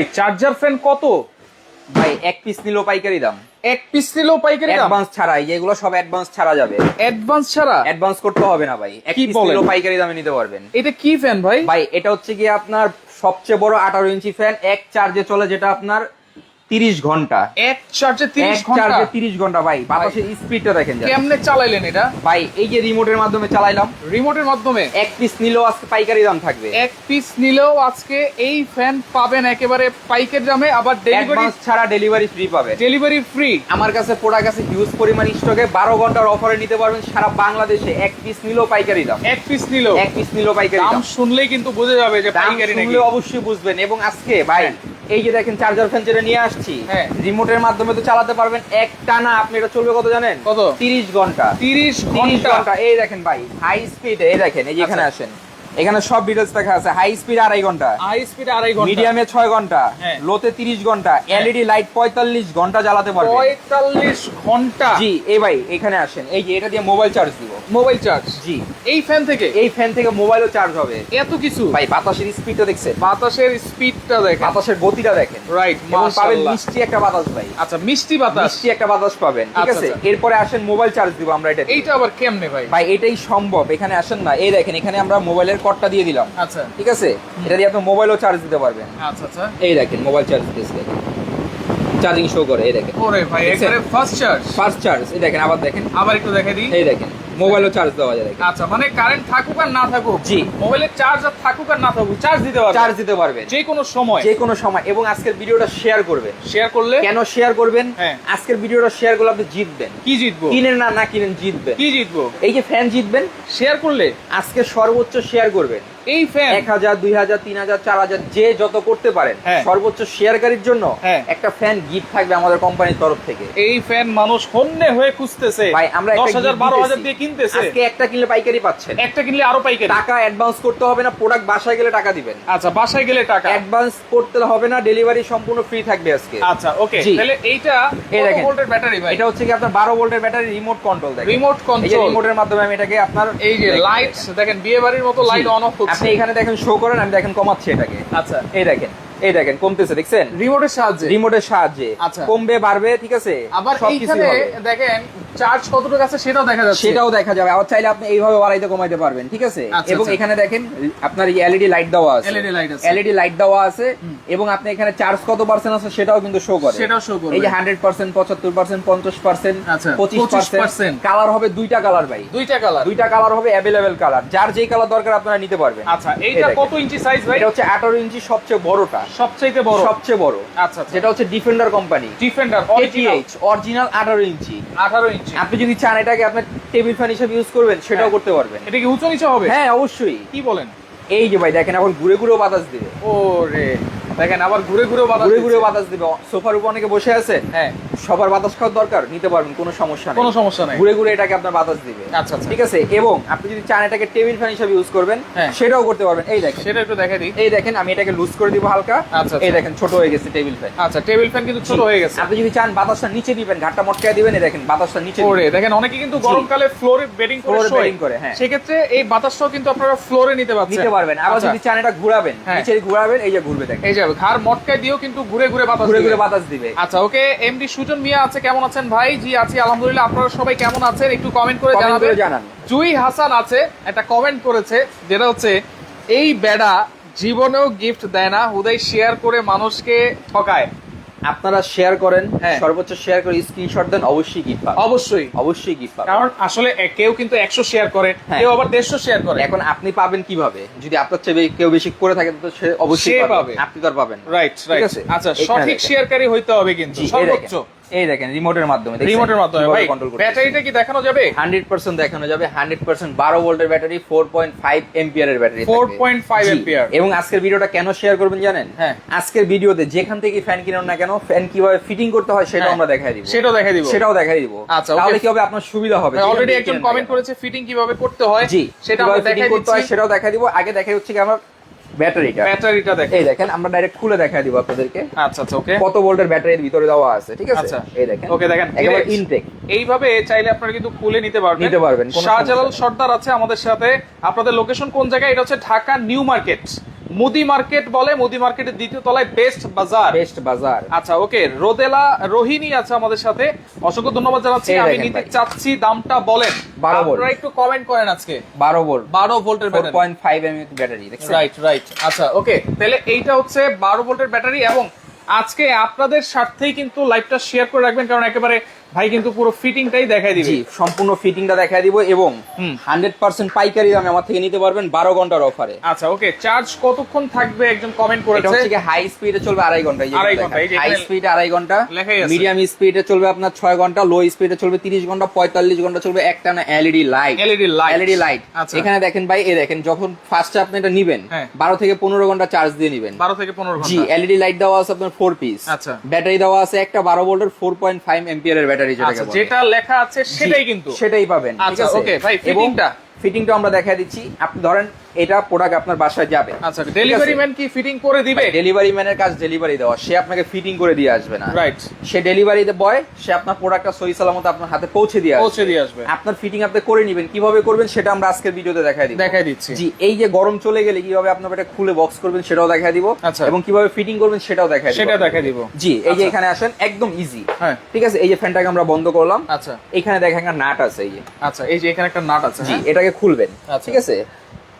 এই charger fan কত? ভাই এক পিস নিলো পাইকারি দাম। এক পিস নিলেও পাইকারি দাম? অ্যাডভান্স ছাড়া এই যেগুলো সব অ্যাডভান্স ছাড়া যাবে। অ্যাডভান্স ছাড়া? অ্যাডভান্স করতে হবে না ভাই। এক পিস বলেন? পাইকারি দামে নিতে পারবেন। এটা কি ফ্যান ভাই? ভাই এটা হচ্ছে কি আপনার সবচেয়ে বড় আঠারো ইঞ্চি ফ্যান এক চার্জে চলে যেটা আপনার তিরিশ ঘণ্টা। এক চার্জে তিরিশ চার্জে তিরিশ ঘণ্টা ভাই। বাতাসের স্পিডটা দেখেন। কেমনে চালাইলেন এটা? ভাই এই যে রিমোটের মাধ্যমে চালাইলাম। রিমোটের মাধ্যমে? এক পিস নিলেও আজকে পাইকারি দাম থাকবে। এক পিস নিলেও আজকে এই ফ্যান পাবেন একেবারে পাইকের দামে আবার ডেলিভারি ছাড়া ডেলিভারি ফ্রি পাবে। ডেলিভারি ফ্রি আমার কাছে প্রোডাক্ট আছে হিউজ পরিমাণ স্টকে বারো ঘণ্টার অফারে নিতে পারবেন সারা বাংলাদেশে। এক পিস নিলেও পাইকারি দাম। এক পিস নিলেও? এক পিস নিলেও পাইকারি দাম শুনলেই কিন্তু বোঝা যাবে যে পাইকারি নাকি। অবশ্যই বুঝবেন। এবং আজকে ভাই এই যে দেখেন চার্জার ফ্যান যেটা নিয়ে আসছি হ্যাঁ। রিমোটের মাধ্যমে তো চালাতে পারবেন এক টানা আপনি এটা চলবে কত জানেন কত? তিরিশ ঘণ্টা তিরিশ তিরিশ ঘণ্টা ঘণ্টা এই দেখেন ভাই হাই স্পিড এই দেখেন এই যে এখানে আচ্ছা। আসেন এখানে সব ডিটেলস দেখা আছে। হাই স্পিড আড়াই ঘণ্টা। হাই স্পিড আড়াই ঘণ্টা। মিডিয়ামে ছয় ঘণ্টা। হ্যাঁ। লোতে তিরিশ ঘণ্টা। এলইডি লাইট পঁয়তাল্লিশ ঘণ্টা জ্বালাতে পারবে। পঁয়তাল্লিশ ঘণ্টা। জি এই ভাই এখানে আসেন। এই যে এটা দিয়ে মোবাইল চার্জ দিব। মোবাইল চার্জ জি। এই ফ্যান থেকে? এই ফ্যান থেকে মোবাইলও চার্জ হবে। এত কিছু? ভাই বাতাসের স্পিডটা দেখছেন? বাতাসের স্পিডটা দেখেন। বাতাসের গতিটা দেখেন। রাইট পাবেন মিষ্টি একটা বাতাস ভাই। আচ্ছা মিষ্টি বাতাস। মিষ্টি একটা বাতাস পাবেন ঠিক আচ্ছা, আছে? আচ্ছা। এরপরে আসেন মোবাইল চার্জ দিব আমরা এটা এইটা আবার কেমনে ভাই? ভাই এটাই সম্ভব। এখানে আসেন না। এই দেখেন এখানে আমরা মোবাইলের কর্ডটা দিয়ে দিলাম। আচ্ছা। ঠিক আছে? এটা দিয়ে আপনি মোবাইলও চার্জ দিতে পারবেন। আচ্ছা আচ্ছা। এই দেখেন মোবাইল চার্জ দিতেছে। চার্জিং শো করে এই দেখেন। ওরে ভাই দেখছেন? ফার্স্ট চার্জ ফার্স্ট চার্জ এই দেখেন আবার দেখেন। আবার একটু দেখাই দিই। এই দেখেন। মোবাইলও চার্জ দেওয়া যায় আচ্ছা মানে কারেন্ট থাকুক আর না থাকুক জি। মোবাইলের চার্জ আর থাকুক আর না থাকুক চার্জ দিতে পারবে। চার্জ দিতে পারবে। যে কোনো সময়। যে কোনো সময়। এবং আজকের ভিডিওটা শেয়ার করবে। শেয়ার করলে? কেন শেয়ার করবেন? হ্যাঁ। আজকের ভিডিওটা শেয়ার করলে আপনি জিতবেন। কি জিতবো? কিনেন না না কিনেন জিতবেন। কি জিতবো? এই যে ফ্যান জিতবেন শেয়ার করলে? আজকে সর্বোচ্চ শেয়ার করবেন। এই ফ্যান এক হাজার দুই হাজার তিন হাজার চার হাজার যে যত করতে পারেন হ্যাঁ। সর্বোচ্চ শেয়ারকারীর জন্য হ্যাঁ। একটা ফ্যান গিফট থাকবে আমাদের কোম্পানির তরফ থেকে। এই ফ্যান মানুষ হন্যে হয়ে খুঁজতেছে। ভাই আমরা দশ হাজার বারো হাজার দিয়ে কিনতেছে। আজকে একটা কিনলে পাইকারি পাচ্ছেন। একটা কিনলে আরও পাইকারি। টাকা অ্যাডভান্স করতে হবে না প্রোডাক্ট বাসায় গেলে টাকা দিবেন। আচ্ছা বাসায় গেলে টাকা। অ্যাডভান্স করতে হবে না ডেলিভারি সম্পূর্ণ ফ্রি থাকবে আজকে। আচ্ছা ওকে। তাহলে এইটা এই কত। ভোল্টের ব্যাটারি ভাই? এটা হচ্ছে কি আপনার বারো ভোল্টের ব্যাটারি রিমোট কন্ট্রোল দেখেন। রিমোট এই কন্ট্রোল রিমোটের মাধ্যমে আমি এটাকে আপনার এই যে লাইট দেখেন। বিয়ে বাড়ির মতো লাইট অন অফ আপনি এখানে দেখেন শো করেন আমি দেখেন কমাচ্ছি এটাকে। আচ্ছা। এই দেখেন। এই দেখেন কমতেছে দেখছেন? রিমোটের সাহায্যে। রিমোটের সাহায্যে। আচ্ছা। কমবে বাড়বে ঠিক আছে? আবার এইখানে দেখেন চার্জ কতটুকু আছে সেটাও দেখা যাচ্ছে। সেটাও দেখা যাবে। আবার চাইলে আপনি এইভাবে বাড়াইতে কমাইতে পারবেন ঠিক আছে? আচ্ছা, এবং আচ্ছা। এখানে দেখেন আপনার এলইডি লাইট দেওয়া আছে। LED লাইট আছে। এলইডি লাইট দেওয়া আছে এবং আপনি এখানে চার্জ কত পার্সেন্ট আছে সেটাও কিন্তু শো করে। সেটাও show করবে। এই যে হান্ড্রেড পার্সেন্ট পঁচাত্তর পার্সেন্ট পঞ্চাশ পার্সেন্ট আচ্ছা, পঁচিশ 25% পার্সেন্ট কালার হবে দুইটা কালার ভাই। দুইটা কালার দুইটা কালার হবে অ্যাভেলেবেল কালার যার যেই কালার দরকার আপনারা নিতে পারবেন। আচ্ছা এই এইটা কত ইঞ্চি সাইজ ভাই? এটা হচ্ছে আঠারো ইঞ্চি সবচেয়ে বড়টা। সবচাইতে বড়? সবচেয়ে বড়। আচ্ছা আচ্ছা। যেটা হচ্ছে defender company defender KTH original আঠারো ইঞ্চি। 18 ইঞ্চি। আপনি যদি চান এটাকে আপনার টেবিল ফ্যান হিসেবে ইউজ করবেন সেটাও হ্যাঁ। করতে পারবেন। এটা কি উঁচু নিচে হবে? হ্যাঁ অবশ্যই। কি বলেন? এই যে ভাই দেখেন এখন ঘুরে ঘুরেও বাতাস দিবে। ওরে। দেখেন আবার ঘুরে ঘুরে বাতাস ঘুরে ঘুরে বাতাস দিবে। সোফার উপর অনেকে বসে আছেন হ্যাঁ। সবার বাতাস খাওয়ার দরকার নিতে পারবেন কোনো সমস্যা নেই। কোনো সমস্যা নাই। ঘুরে ঘুরে এটাকে আপনার বাতাস দিবে। আচ্ছা আচ্ছা। ঠিক আছে? এবং আপনি যদি চান এটাকে টেবিল ফ্যান হিসেবে ইউজ করবেন হ্যাঁ। সেটাও করতে পারবেন। এই দেখেন। সেটা একটু দেখে দিই। এই দেখেন আমি এটাকে লুজ করে দিব হালকা। আচ্ছা, এই আচ্ছা। দেখেন ছোট হয়ে গেছে টেবিল ফ্যান। আচ্ছা টেবিল ফ্যান কিন্তু ছোট হয়ে গেছে। আপনি যদি চান বাতাসটা নিচে দিবেন ঘাটটা মটকায় দিবেন এই দেখেন বাতাসটা নিচে। ওরে দেখেন অনেকে কিন্তু গরমকালে ফ্লোরে বেডিং করে এ করে, হ্যাঁ। সেক্ষেত্রে এই বাতাসটাও কিন্তু আপনারা ফ্লোরে নিতে পারছেন। নিতে পারবেন। আবার আচ্ছা, যদি চান এটা ঘুরাবেন হ্যাঁ। নিচে ঘুরাবেন এই যে ঘুরবে দেখেন। এই যে ঘাড় মটকায় দিয়েও কিন্তু ঘুরে ঘুরে বাতাস ঘুরে ঘুরে বাতাস দিবে। আচ্ছা ওকে এমডি সুজন মিয়া আছে কেমন আছেন ভাই? জি আছি আলহামদুলিল্লাহ আপনারা সবাই কেমন আছেন? একটু কমেন্ট করে জানাবেন। জানান। জুই হাসান আছে একটা কমেন্ট করেছে যেটা হচ্ছে এই বেডা জীবনেও গিফট দেয় না হুদাই শেয়ার করে মানুষকে ঠকায়। আপনারা শেয়ার করেন হ্যাঁ। সর্বোচ্চ শেয়ার করে স্ক্রিনশট দেন অবশ্যই গিফট পাবেন। অবশ্যই। অবশ্যই গিফট পাবেন। কারণ আসলে কেউ কিন্তু একশো শেয়ার করে হ্যাঁ। কেউ আবার দেড়শো শেয়ার করে। এখন আপনি পাবেন কীভাবে? যদি আপনার চেয়ে কেউ বেশি করে থাকে তো সে অবশ্যই পাবে। আপনি তো আর পাবেন রাইট রাইট আচ্ছা সঠিক। শেয়ারকারী হইতে হবে কিন্তু। সর্বোচ্চ। এই দেখেন রিমোটের মাধ্যমে রিমোটের মাধ্যমে ভাই ব্যাটারিটা কি দেখানো যাবে? হান্ড্রেড পার্সেন্ট দেখানো যাবে হান্ড্রেড পার্সেন্ট বারো ভোল্টের ব্যাটারি ফোর পয়েন্ট ফাইভ এম্পিয়ারের ব্যাটারি 4.5 ampere এবং আজকের ভিডিওটা কেন শেয়ার করবেন জানেন? হ্যাঁ। আজকের ভিডিওতে যেখান থেকে ফ্যান কিনুন না কেন ফ্যান কীভাবে ফিটিং করতে হয় সেটাও হ্যাঁ। আমরা দেখাই দিব। সেটাও দেখাই দিব। সেটাও দেখাই দিব। আচ্ছা, তাহলে কি হবে? আপনার সুবিধা হবে। অলরেডি একজন কমেন্ট। করেছে ফিটিং কীভাবে করতে হয় জি সেটা আমরা দেখাই দিচ্ছি। সেটাও দেখাই দিব। আগে দেখাই হচ্ছে কি আমার ব্যাটারিটা। ব্যাটারিটা দেখেন। এই দেখেন আমরা ডাইরেক্ট খুলে দেখাই দিব আপনাদেরকে। আচ্ছা আচ্ছা ওকে। কত ভোল্টের ব্যাটারির ভিতরে দেওয়া আছে ঠিক আছে? আচ্ছা। এই দেখেন। ওকে দেখেন। একেবারে। ইনটেক এইভাবে চাইলে আপনারা কিন্তু খুলে নিতে পারবেন। নিতে পারবেন, শাহজালাল সর্দার আছে আমাদের সাথে। আপনাদের লোকেশন কোন জায়গায়? এটা হচ্ছে ঢাকা নিউ মার্কেট। মুদি মার্কেট বলে মুদি মার্কেটের দ্বিতীয় তলায় বেস্ট বাজার। বেস্ট বাজার। আচ্ছা ওকে রোদেলা রোহিণী আছে আমাদের সাথে। অসংখ্য ধন্যবাদ জানাচ্ছি আমি নিতে চাচ্ছি দামটা বলেন। 12। আপনারা একটু কমেন্ট করেন আজকে। বারো ভোল্ট। বারো ভোল্টের four battery point five M battery right right আচ্ছা ওকে তাহলে এইটা হচ্ছে বারো ভোল্টের ব্যাটারি এবং আজকে আপনাদের স্বার্থেই কিন্তু লাইভটা শেয়ার করে রাখবেন কারণ একেবারে ভাই কিন্তু পুরো ফিটিংটাই দেখাই দিবে। জি সম্পূর্ণ ফিটিংটা দেখায় দিব এবং হুম। হান্ড্রেড পার্সেন্ট পাইকারি দামে আমার থেকে নিতে পারবেন বারো ঘণ্টার অফারে আচ্ছা ওকে চার্জ কতক্ষণ থাকবে একজন কমেন্ট এটা হচ্ছে হাই স্পিডে চলবে আড়াই ঘণ্টা আড়াই ঘণ্টা, হাই স্পিডে আড়াই ঘণ্টা মিডিয়াম স্পিডে চলবে আপনার ছয় ঘণ্টা লো স্পিডে চলবে তিরিশ ঘণ্টা পঁয়তাল্লিশ ঘণ্টা চলবে একটা না LED light LED light। LED light. এখানে দেখেন ভাই এই দেখেন যখন ফার্স্টে আপনি এটা নিবেন হ্যাঁ। বারো থেকে পনেরো ঘণ্টা চার্জ দিয়ে নিবেন। বারো থেকে পনেরো জি এলইডি লাইট দেওয়া আছে আপনার ফোর পিস আচ্ছা। ব্যাটারি দেওয়া আছে একটা বারো ভোল্টের ফোর পয়েন্ট ফাইভ এম্পিয়ারের ব্যাটারি যেটাকে আচ্ছা। যেটা লেখা আছে সেটাই কিন্তু সেটাই পাবেন আচ্ছা, ওকে ভাই, ফিটিংটা? ফিটিংটা আমরা দেখাই দিচ্ছি আপনি ধরেন এটা প্রোডাক্ট আপনার বাসায় যাবে। আচ্ছা ডেলিভারি ম্যান কি ফিটিং করে দিবে? ডেলিভারি ম্যানের কাজ ডেলিভারি দেওয়া। সে আপনাকে ফিটিং করে দিয়ে আসবে না। রাইট সে ডেলিভারি বয় সে আপনার প্রোডাক্টটা সহি সালামত আপনার হাতে পৌঁছে দিয়ে আসবে। পৌঁছে দিয়ে আসবে। আপনার ফিটিং আপনি করে নেবেন। কীভাবে করবেন সেটা আমরা আজকের ভিডিওতে দেখাই দিব। দেখাই দিচ্ছি। জি এই যে গরম চলে গেলে কীভাবে আপনার এটা খুলে বক্স করবেন সেটাও দেখাই দিব। আচ্ছা। এবং কীভাবে ফিটিং করবেন সেটাও দেখাই দিব। সেটা দেখাই দিব। জি এই যে আচ্ছা। এখানে আসেন একদম ইজি হ্যাঁ। ঠিক আছে? এই যে ফ্যানটাকে আমরা বন্ধ করলাম। আচ্ছা। এখানে দেখেন একটা নাট আছে এই যে। আচ্ছা এই যে এখানে একটা নাট আছে জি এটাকে খুলবেন। আচ্ছা। ঠিক আছে?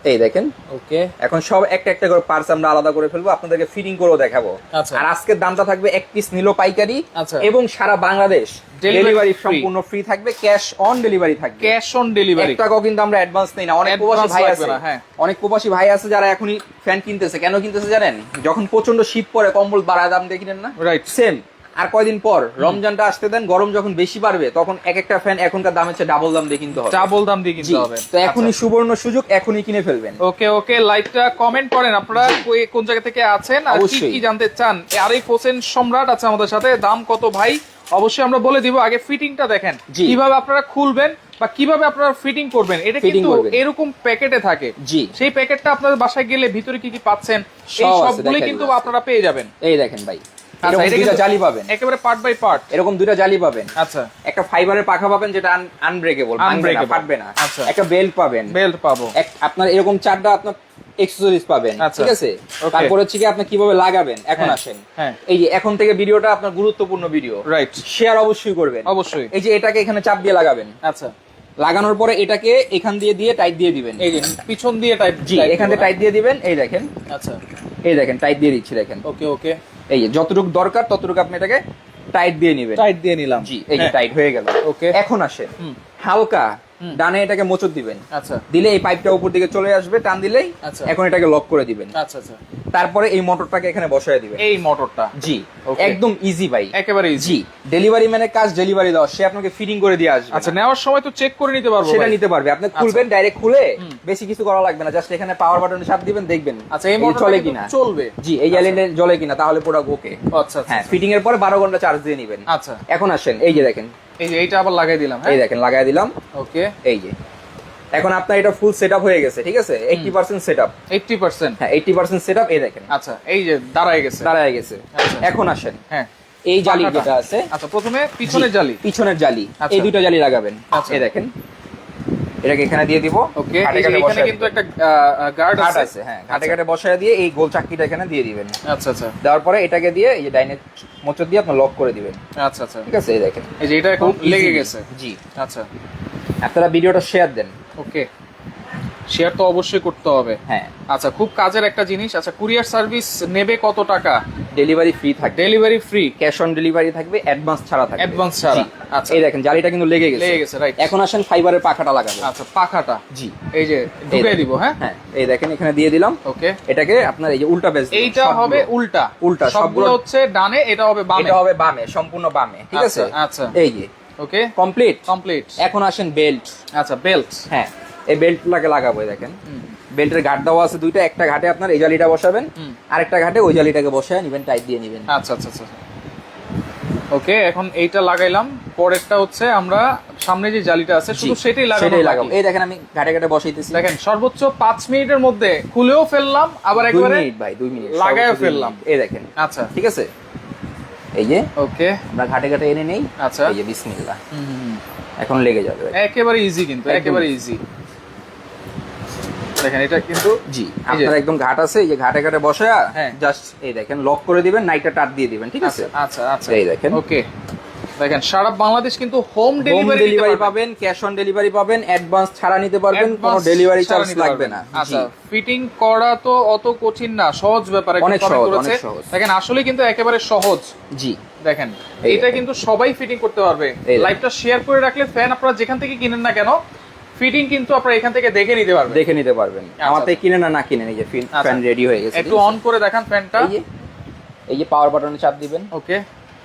এই দেখেন। ওকে। এখন সব একটা একটা করে পার্টস আমরা আলাদা করে ফেলব আপনাদেরকে ফিটিং করেও দেখাবো। আচ্ছা। আর আজকের দামটা থাকবে এক পিস নিল পাইকারি আচ্ছা। এবং সারা বাংলাদেশ। ডেলিভারি সম্পূর্ণ ফ্রি থাকবে ক্যাশ অন ডেলিভারি থাকবে। ক্যাশ অন ডেলিভারি টাকাও কিন্তু আমরা অ্যাডভান্স নেই না। অনেক প্রবাসী ভাই আছে। না, হ্যাঁ। অনেক প্রবাসী ভাই আছে যারা এখনই ফ্যান কিনতেছে। কেন কিনতেছে জানেন? যখন প্রচণ্ড শীত পড়ে কম্বল বাড়ায় দাম দিয়ে কিনেন না? রাইট সেম আর কয়দিন পর রমজানটা আসতে দেন গরম যখন বেশি বাড়বে তখন এক একটা ফ্যান এখনকার দামের চেয়ে ডাবল দাম দিয়ে কিনতে হবে। ডাবল দাম দিয়ে কিনতে হবে। তো এখনই সুবর্ণ সুযোগ এখনই কিনে ফেলবেন। ওকে ওকে লাইভটা কমেন্ট করেন আপনারা কোন জায়গা থেকে আছেন আর কি কি জানতে চান। আরিফ হোসেন সম্রাট আছে আমাদের সাথে দাম কত ভাই? অবশ্যই আমরা বলে দিব আগে ফিটিংটা দেখেন। কীভাবে আপনারা খুলবেন বা কীভাবে আপনারা ফিটিং করবেন এটা কিন্তু এরকম প্যাকেটে থাকে। জি। সেই প্যাকেটটা আপনাদের বাসায় গেলে ভিতরে কি কি পাচ্ছেন এই সব সবগুলো কিন্তু আপনারা পেয়ে যাবেন। এই দেখেন ভাই। আচ্ছা, এরকম এটা দুইটা কিন্তু- জালি পাবেন। একেবারে পার্ট বাই পার্ট এরকম দুইটা জালি পাবেন। আচ্ছা। একটা ফাইবারের পাখা পাবেন যেটা আনব্রেকেবল Unbreakable। ফাটবে না। আচ্ছা। একটা বেল্ট পাবেন। বেল্ট পাবো। আপনার এরকম চারটা আপনার এক্সেসরিজ পাবেন আচ্ছা। ঠিক আছে. তারপর হচ্ছে কি আপনি কীভাবে লাগাবেন? এখন হ্যাঁ, আসেন। হ্যাঁ। এই যে এখন থেকে ভিডিওটা আপনার গুরুত্বপূর্ণ ভিডিও। রাইট শেয়ার অবশ্যই করবেন। অবশ্যই। এই যে এটাকে এখানে চাপ দিয়ে লাগাবেন। আচ্ছা। লাগানোর পরে এটাকে এখান দিয়ে দিয়ে টাইট দিয়ে দিবেন। এই পিছন দিয়ে টাইপ জি এখান থেকে টাইট দিয়ে দিবেন এই দেখেন। আচ্ছা। এই দেখেন টাইট দিয়ে দিচ্ছি দেখেন। ওকে ওকে। এই যে যতটুকু দরকার ততটুকু আপনি এটাকে টাইট দিয়ে নেবেন। টাইট দিয়ে নিলাম। জি এই যে হ্যাঁ। টাইট হয়ে গেল। ওকে। এখন আসেন। হালকা ডানে এটাকে মোচড় দিবেন। আচ্ছা। দিলে এই পাইপটা উপর দিকে চলে আসবে টান দিলেই আচ্ছা। এখন এটাকে লক করে দিবেন। আচ্ছা আচ্ছা। তারপরে এই মোটরটাকে এখানে বসায় দিবেন এই মোটরটা? জি একদম ইজি ভাই। একেবারে easy। জি ডেলিভারি ম্যানের কাজ ডেলিভারি দেওয়া সে আপনাকে ফিটিং করে দিয়ে আসবে। আচ্ছা নেওয়ার সময় তো চেক করে নিতে পারব সেটা নিতে পারবে। আপনি খুলবেন ডাইরেক্ট খুলে বেশি কিছু করা লাগবে না জাস্ট এখানে পাওয়ার বাটনে চাপ দিবেন দেখবেন আচ্ছা এই এই মোটর চলে কিনা। চলবে। জি এই এলএনএ জ্বলে কিনা তাহলে প্রোডাক্ট ওকে আচ্ছা আচ্ছা হ্যাঁ ফিটিং এর পরে বারো ঘণ্টা চার্জ দিয়ে নেবেন। আচ্ছা। এখন আসেন এই যে দেখেন। এই যে এইটা আবার লাগাই দিলাম এই হ্যাঁ দেখেন লাগাই দিলাম। ওকে এই যে। এখন আপনার এটা ফুল সেট হয়ে গেছে ঠিক আছে? এইটটি পার্সেন্ট সেট আপ 80% হ্যাঁ এইটটি পার্সেন্ট সেট আপ এই দেখেন। আচ্ছা এই যে দাঁড়ায় গেছে। দাঁড়ায় গেছে। আচ্ছা। এখন আসেন। হ্যাঁ। এই জালি যেটা আছে আচ্ছা প্রথমে পিছনের জালি। পিছনের জালি। আচ্ছা। এই দুটো জালি লাগাবেন। আচ্ছা। এই দেখেন। এটাকে এখানে দিয়ে দিব। ওকে এখানে কিন্তু একটা গার্ড আছে। হ্যাঁ ঘাটে ঘাটে বসায় দিয়ে এই গোল চাকরিটা এখানে দিয়ে দিবেন। আচ্ছা আচ্ছা। দেওয়ার পরে এটাকে দিয়ে এই যে ডাইনে মোচর দিয়ে আপনি লক করে দিবেন। আচ্ছা আচ্ছা। ঠিক আছে এই দেখেন। এই যে এটা এখন লেগে গেছে। জি। আচ্ছা। আপনারা ভিডিওটা শেয়ার দেন। ওকে। শেয়ার তো অবশ্যই করতে হবে। হ্যাঁ। আচ্ছা খুব কাজের একটা জিনিস। আচ্ছা কুরিয়ার সার্ভিস নেবে কত টাকা? ডেলিভারি ফ্রি থাকবে। Delivery free cash on delivery থাকবে অ্যাডভান্স ছাড়া থাকবে। Advance ছাড়া। আচ্ছা। এই দেখেন জালিটা কিন্তু লেগে গেছে। লেগে গেছে রাইট এখন আসেন ফাইবারের পাখাটা লাগাবে আচ্ছা পাখাটা। জি। এই যে ঢুকিয়ে দিব হ্যাঁ? হ্যাঁ এই দেখেন এখানে দিয়ে দিলাম। ওকে। এটাকে আপনার এই যে উল্টা দিবেন, এইটা হবে উল্টা। উল্টা, সবগুলো হচ্ছে ডানে এটা হবে বামে। এটা হবে বামে সম্পূর্ণ বামে ঠিক আছে? আচ্ছা, আচ্ছা। এই যে ওকে কমপ্লিট কমপ্লিট এখন আসেন বেল্ট আচ্ছা বেল্ট হ্যাঁ এই বেল্টটাকে লাগাবো দেখেন। বেল্টের ঘাট দেওয়া আছে দুইটা একটা ঘাটে আপনার এই জালিটা বসাবেন আরেকটা ঘাটে ওই জালিটাকে বসায় নিবেন টাইট দিয়ে নিবেন। আচ্ছা আচ্ছা আচ্ছা ওকে এখন এইটা লাগাইলাম। পরেরটা হচ্ছে আমরা সামনে যে জালিটা আছে শুধু সেটাই লাগাবো লাগাবো। এই দেখেন আমি ঘাটে ঘাটে বসাইতেছি। দেখেন সর্বোচ্চ পাঁচ মিনিটের মধ্যে খুলেও ফেললাম আবার একেবারে মিনিট ভাই মিনিট লাগায়ও ফেললাম। এই দেখেন। আচ্ছা। ঠিক আছে? এই যে ওকে আমরা ঘাটে ঘাটে এনে নেই আচ্ছা। এই যে বিসমিল্লাহ। হুম, হুম, হুম। এখন লেগে যাবে। একেবারে ইজি কিন্তু একেবারে ইজি দেখেন এটা কিন্তু জি আপনার একদম ঘাট আছে এই যে ঘাটে ঘাটে বসে হ্যাঁ। জাস্ট এই দেখেন লক করে দিবেন নাইটটা টাট দিয়ে দিবেন ঠিক আছে? আচ্ছা আচ্ছা এই দেখেন। ওকে দেখেন সারা বাংলাদেশ কিন্তু হোম ডেলিভারি পাবেন ক্যাশ অন ডেলিভারি পাবেন অ্যাডভান্স ছাড়া নিতে পারবেন কোনো ডেলিভারি চার্জ লাগবে না। আচ্ছা ফিটিং করা তো অত কঠিন না সহজ ব্যাপার অনেক সহজ, অনেক সহজ। দেখেন আসলে কিন্তু একেবারে সহজ। জি। দেখেন এটা কিন্তু সবাই ফিটিং করতে পারবে। লাইভটা শেয়ার করে রাখলে ফ্যান আপনারা যেখান থেকে কিনেন না কেন ফিটিং কিন্তু আপনারা এখান থেকে দেখে নিতে পারবেন। দেখে নিতে পারবেন। আমার থেকে কিনে না না কিনে আচ্ছা। ফ্যান রেডি হয়ে গেছে একটু অন করে দেখান ফ্যানটা এই যে পাওয়ার বাটনে চাপ দিবেন। ওকে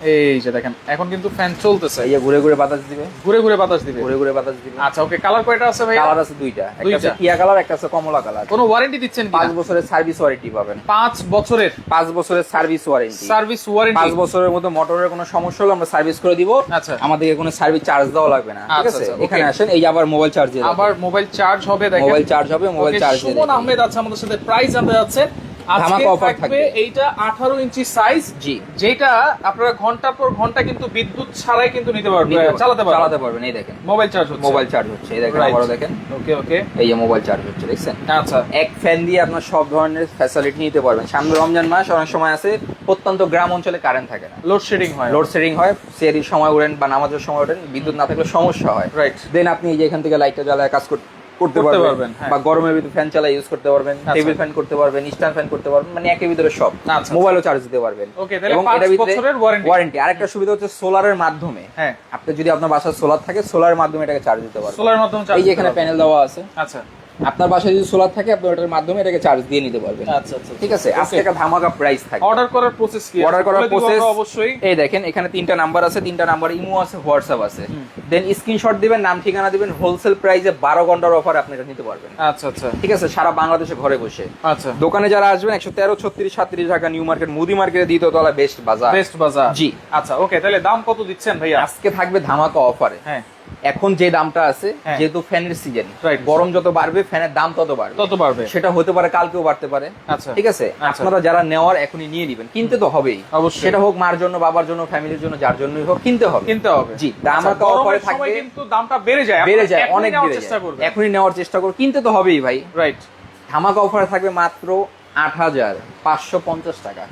এই যে দেখেন এখন কিন্তু ফ্যান চলতেছে। এই যে ঘুরে ঘুরে বাতাস দিবে। ঘুরে ঘুরে বাতাস দিবে। ঘুরে ঘুরে বাতাস দিবে। আচ্ছা ওকে কালার কয়টা আছে ভাই কালার আছে দুইটা। একটা আছে টিয়া কালার একটা আছে কমলা কালার কোনো ওয়ারেন্টি দিচ্ছেন কি পাঁচ বছরের সার্ভিস ওয়ারেন্টি পাবেন। পাঁচ বছরের? পাঁচ বছরের সার্ভিস ওয়ারেন্টি সার্ভিস পাঁচ ওয়ারেন্টি বছরের মধ্যে মোটরের কোনো সমস্যা হলে আমরা সার্ভিস করে দিব। আচ্ছা। আমাদেরকে কোনো সার্ভিস চার্জ দেওয়া লাগবে না। ঠিক আচ্ছা, আছে? আচ্ছা, এখানে আসেন এই আবার মোবাইল চার্জ আবার মোবাইল চার্জ হবে দেখেন। মোবাইল চার্জ হবে মোবাইল চার্জ সুমন। আহমেদ আছে আমাদের সাথে প্রাইস জানতে আজকে ধামাকা থাকবে। এইটা 18 ইঞ্চি সাইজ জি। যেটা আপনারা ঘণ্টার পর ঘণ্টা কিন্তু বিদ্যুৎ ছাড়াই কিন্তু নিতে পারবেন। চালাতে পারবেন। চালাতে পারবেন এই দেখেন। মোবাইল চার্জ হচ্ছে। মোবাইল চার্জ হচ্ছে এই দেখেন. দেখেন। ওকে ওকে এই যে মোবাইল চার্জ হচ্ছে দেখছেন? আচ্ছা। এক ফ্যান দিয়ে আপনার সব ধরনের ফ্যাসিলিটি নিতে পারবেন। সামনে রমজান মাস অনেক সময় আছে প্রত্যন্ত গ্রাম অঞ্চলে কারেন্ট থাকে না। লোডশেডিং হয়। লোড শেডিং হয় সেরির সময় উঠেন বা নামাজের সময় উঠেন বিদ্যুৎ না থাকলে সমস্যা হয়। রাইট দেন আপনি এই যে এখান থেকে লাইটটা জ্বালায় কাজ কর- করতে করতে পারবেন হ্যাঁ। বা গরমের ভিতরে ফ্যান চালা ইউজ করতে পারবেন আচ্ছা। টেবিল ফ্যান করতে পারবেন স্ট্যান্ড ফ্যান করতে পারবেন মানে একের ভিতরে সব। আচ্ছা। মোবাইলও চার্জ দিতে পারবেন। এবং এটা বছরের ওয়ারেন্টি ওয়ারেন্টি আরেকটা সুবিধা হচ্ছে সোলারের মাধ্যমে। হ্যাঁ। আপনি যদি আপনার বাসায় সোলার থাকে সোলারের মাধ্যমে এটাকে চার্জ দিতে পারবেন। সোলারের মাধ্যমে চার্জ এই যে এখানে প্যানেল দেওয়া আছে। আচ্ছা। আপনার বাসায় যদি সোলার থাকে আপনি ওটার মাধ্যমে এটাকে চার্জ দিয়ে নিতে পারবেন। আচ্ছা আচ্ছা ঠিক আছে? আজকে একটা ধামাকা প্রাইস থাকে। অর্ডার করার প্রসেস কি? অর্ডার করার প্রসেস অবশ্যই। এই দেখেন এখানে তিনটা নাম্বার আছে তিনটা নাম্বার ইমো আছে হোয়াটসঅ্যাপ আছে। দেন স্ক্রিনশট দিবেন নাম ঠিকানা দিবেন হোলসেল প্রাইসে বারো ঘণ্টার অফার আপনি এটা নিতে পারবেন। আচ্ছা আচ্ছা। ঠিক আছে? সারা বাংলাদেশে ঘরে বসে। আচ্ছা। দোকানে যারা আসবেন একশো তেরো ছত্রিশ সাতত্রিশ ঢাকা নিউ মার্কেট মুদি মার্কেটে দ্বিতীয়তলা বেস্ট বাজার। বেস্ট বাজার। জি। আচ্ছা ওকে তাহলে দাম কত দিচ্ছেন ভাইয়া? আজকে থাকবে ধামাকা অফারে হ্যাঁ। এখন যে দামটা আছে হ্যাঁ। যেহেতু ফ্যানের সিজন গরম যত বাড়বে ফ্যানের দাম তত বাড়বে। তত পারবে সেটা হতে পারে কালকেও বাড়তে পারে। আচ্ছা। ঠিক আছে? আচ্ছা। আপনারা যারা নেওয়ার এখনই নিয়ে নেবেন। কিনতে তো হবেই। সেটা হোক মার জন্য বাবার জন্য ফ্যামিলির জন্য যার জন্যই হোক কিনতে হবে। কিনতে হবে। জি, দাম আচ্ছা, আর পরে থাকবে। কিন্তু দামটা বেড়ে যায়। বেড়ে যায় অনেক বেড়ে চেষ্টা যায়। এখনই নেওয়ার চেষ্টা করো কিনতে তো হবেই ভাই। রাইট ধামাকা অফারে থাকবে মাত্র আট হাজার পাঁচশো পঞ্চাশ টাকা।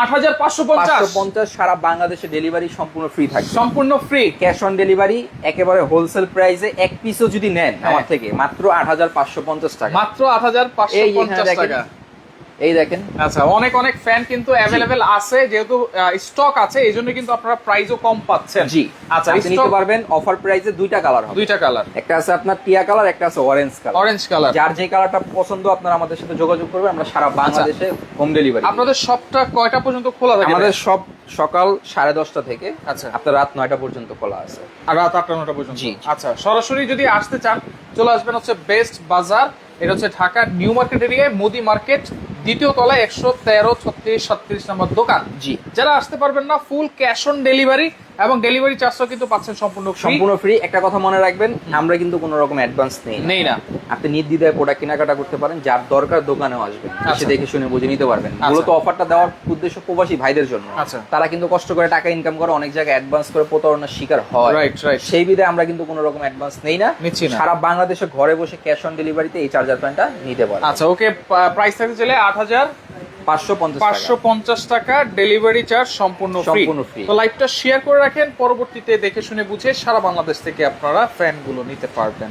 আট হাজার পাঁচশো পঞ্চাশ? পঞ্চাশ সারা বাংলাদেশে ডেলিভারি সম্পূর্ণ ফ্রি থাকে সম্পূর্ণ ফ্রি ক্যাশ অন ডেলিভারি একেবারে হোলসেল প্রাইসে এক পিসও যদি নেন হ্যাঁ। আমার থেকে মাত্র আট হাজার পাঁচশো পঞ্চাশ টাকা। মাত্র আট হাজার পাঁচশো পঞ্চাশ টাকা। এই দেখেন। আচ্ছা অনেক অনেক ফ্যান কিন্তু অ্যাভেলেবেল আছে যেহেতু স্টক আছে এই জন্য কিন্তু আপনারা প্রাইসও কম পাচ্ছেন। জি। আচ্ছা আপনি নিতে পারবেন অফার প্রাইসে দুইটা কালার হবে। দুইটা কালার একটা আছে আপনার টিয়া কালার একটা আছে অরেঞ্জ কালার অরেঞ্জ কালার যার যে কালারটা পছন্দ আপনারা আমাদের সাথে যোগাযোগ করবেন আমরা সারা বাংলাদেশে হোম ডেলিভারি আপনাদের সবটা কয়টা পর্যন্ত খোলা থাকে? আমাদের সব সকাল সাড়ে দশটা থেকে আচ্ছা। আপনার রাত নয়টা পর্যন্ত খোলা আছে। আর রাত আটটা নটা পর্যন্ত? জি। আচ্ছা সরাসরি যদি আসতে চান চলে আসবেন হচ্ছে বেস্ট বাজার এটা হচ্ছে ঢাকা নিউ মার্কেট এরিয়ায় মোদি মার্কেট দ্বিতীয় তলায় একশো তেরো ছত্রিশ সাতত্রিশ নম্বর দোকান। জি। যারা আসতে পারবেন না ফুল ক্যাশ অন ডেলিভারি এবং ডেলিভারি চার্জও কিন্তু পাচ্ছেন সম্পূর্ণ সম্পূর্ণ ফ্রি একটা কথা মনে রাখবেন আমরা কিন্তু কোনো রকম অ্যাডভান্স নেই নেই না। আপনি নির্দ্বিধায় প্রোডাক্ট কেনাকাটা করতে পারেন যার দরকার দোকানেও আসবেন এসে আচ্ছা। দেখে শুনে বুঝে নিতে পারবেন। আচ্ছা। মূলত অফারটা দেওয়ার উদ্দেশ্য প্রবাসী ভাইদের জন্য। আচ্ছা। তারা কিন্তু কষ্ট করে টাকা ইনকাম করে অনেক জায়গায় অ্যাডভান্স করে প্রতারণার শিকার হয়। রাইট রাইট সেই বিধে আমরা কিন্তু কোনো রকম অ্যাডভান্স নেই না। সারা বাংলাদেশে ঘরে বসে ক্যাশ অন ডেলিভারিতে এই চার্জার প্যান্টটা নিতে পারেন আচ্ছা ওকে প্রাইস থাকতে চলে আট হাজার পাঁচশো পঞ্চাশ টাকা ডেলিভারি চার্জ সম্পূর্ণ ফ্রি সম্পূর্ণ free। তো লাইভটা শেয়ার করে রাখেন পরবর্তীতে দেখে শুনে বুঝে সারা বাংলাদেশ থেকে আপনারা ফ্যানগুলো নিতে পারবেন।